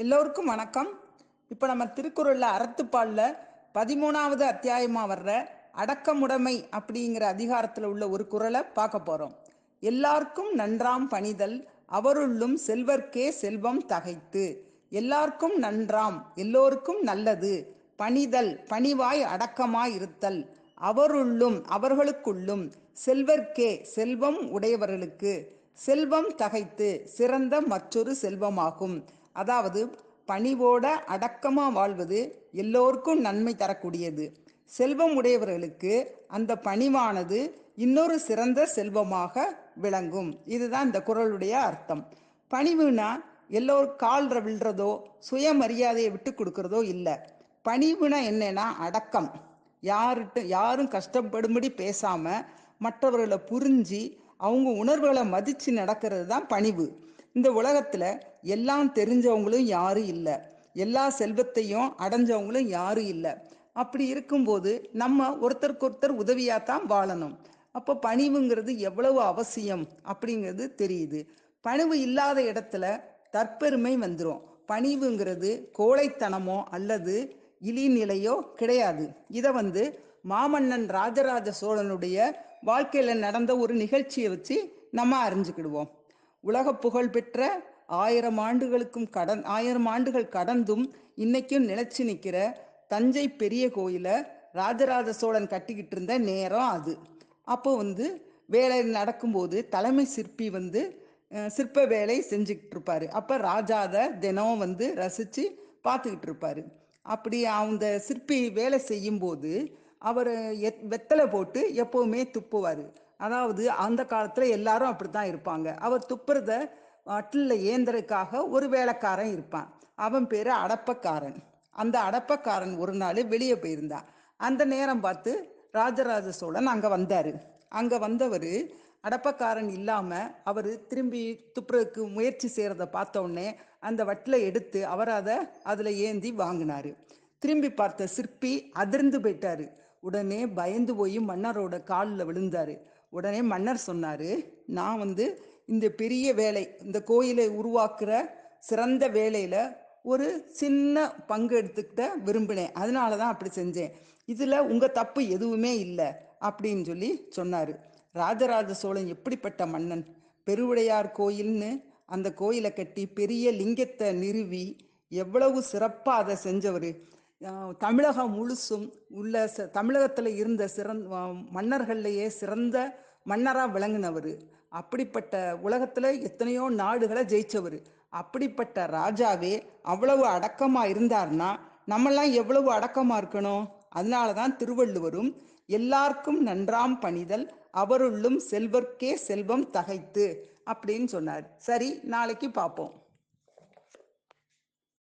எல்லோருக்கும் வணக்கம். இப்போ நம்ம திருக்குறளில் அறத்துப்பாலில் பதிமூணாவது அத்தியாயமாக வர்ற அடக்கமுடைமை அப்படிங்கிற அதிகாரத்தில் உள்ள ஒரு குறளை பார்க்க போகிறோம் எல்லாருக்கும் நன்றாம் பணிதல் அவருள்ளும் செல்வர்க்கே செல்வம் தகைத்து. எல்லாருக்கும் நன்றாம் எல்லோருக்கும் நல்லது. பணிதல் பணிவாய் அடக்கமாய் இருத்தல். அவருள்ளும் அவர்களுக்குள்ளும் செல்வர்க்கே செல்வம் உடையவர்களுக்கு. செல்வம் தகைத்து சிறந்த மற்றொரு செல்வமாகும். அதாவது பணிவோட அடக்கமாக வாழ்வது எல்லோருக்கும் நன்மை தரக்கூடியது. செல்வம் உடையவர்களுக்கு அந்த பணிவானது இன்னொரு சிறந்த செல்வமாக விளங்கும். இதுதான் இந்த குறளுடைய அர்த்தம். பணிவுனா எல்லோரும் கால் விழுறதோ சுயமரியாதையை விட்டு கொடுக்கறதோ இல்லை. பணிவுனா என்னன்னா அடக்கம். யாருட்டு யாரும் கஷ்டப்படும்படி பேசாம மற்றவர்களை புரிஞ்சு அவங்க உணர்வுகளை மதித்து நடக்கிறது தான் பணிவு. இந்த உலகத்தில் எல்லாம் தெரிஞ்சவங்களும் யாரும் இல்லை. எல்லா செல்வத்தையும் அடைஞ்சவங்களும் யாரும் இல்லை. அப்படி இருக்கும்போது நம்ம ஒருத்தருக்கு ஒருத்தர் உதவியாக தான் வாழணும். அப்போ பணிவுங்கிறது எவ்வளவு அவசியம் அப்படிங்கிறது தெரியுது. பணிவு இல்லாத இடத்துல தற்பெருமை வந்துடும் பணிவுங்கிறது கோழைத்தனமோ அல்லது இழிநிலையோ கிடையாது. இதை வந்து மாமன்னன் ராஜராஜ சோழனுடைய வாழ்க்கையில் நடந்த ஒரு நிகழ்ச்சியை வச்சு நம்ம அறிஞ்சுக்கிடுவோம். உலக புகழ் பெற்ற ஆயிரம் ஆண்டுகளுக்கும் கடன் ஆயிரம் ஆண்டுகள் கடந்தும் இன்னைக்கும் நிலைச்சு நிற்கிற தஞ்சை பெரிய கோயிலை ராஜராஜ சோழன் கட்டிக்கிட்டு இருந்த நேரம் அது. அப்போ வந்து வேலை நடக்கும்போது தலைமை சிற்பி வந்து சிற்ப வேலை செஞ்சுக்கிட்டு இருப்பாரு. அப்போ ராஜாத தினம் வந்து ரசித்து பார்த்துக்கிட்டு இருப்பாரு. அப்படி அந்த சிற்பி வேலை செய்யும்போது அவர் எத் வெத்தலை போட்டு எப்போவுமே துப்புவார். அதாவது அந்த காலத்தில் எல்லாரும் அப்படி தான் இருப்பாங்க. அவர் துப்புறத வட்டில் ஏந்தறதுக்காக ஒரு வேலைக்காரன் இருப்பான். அவன் பேர் அடப்பக்காரன். அந்த அடப்பக்காரன் ஒரு நாள் வெளியே போயிருந்தான் அந்த நேரம் பார்த்து ராஜராஜ சோழன் அங்கே வந்தார். அங்கே வந்தவர் அடப்பக்காரன் இல்லாமல் அவர் திரும்பி துப்புறதுக்கு முயற்சி செய்கிறத பார்த்த உடனே அந்த வட்டில் எடுத்து அவர் அதை அதில் ஏந்தி வாங்கினார். திரும்பி பார்த்த சிற்பி அதிர்ந்து போயிட்டாரு. உடனே பயந்து போய் மன்னரோட காலில் விழுந்தாரு. உடனே மன்னர் சொன்னார் நான் வந்து இந்த பெரிய வேலை இந்த கோயிலை உருவாக்குற சிறந்த வேலையில ஒரு சின்ன பங்கு எடுத்துக்கிட்ட விரும்பினேன். அதனால தான் அப்படி செஞ்சேன். இதுல உங்க தப்பு எதுவுமே இல்லை அப்படின்னு சொல்லி சொன்னாரு. ராஜராஜ சோழன் எப்படிப்பட்ட மன்னன்? பெருவுடையார் கோயில்னு அந்த கோயிலை கட்டி பெரிய லிங்கத்தை நிறுவி எவ்வளவு சிறப்பாக அதை செஞ்சவர். தமிழகம் முழுசும் உள்ள ச தமிழகத்தில் இருந்த சிறந்த மன்னர்கள்லேயே சிறந்த மன்னராக விளங்கினவர். அப்படிப்பட்ட உலகத்தில் எத்தனையோ நாடுகளை ஜெயிச்சவர். அப்படிப்பட்ட ராஜாவே அவ்வளவு அடக்கமாக இருந்தார்னா நம்மெல்லாம் எவ்வளவு அடக்கமாக இருக்கணும்? அதனால தான் திருவள்ளுவரும் எல்லாருக்கும் நன்றாம் பணிதல் அவருள்ளும் செல்வர்க்கே செல்வம் தகைத்து அப்படின்னு சொன்னார். சரி நாளைக்கு பார்ப்போம்.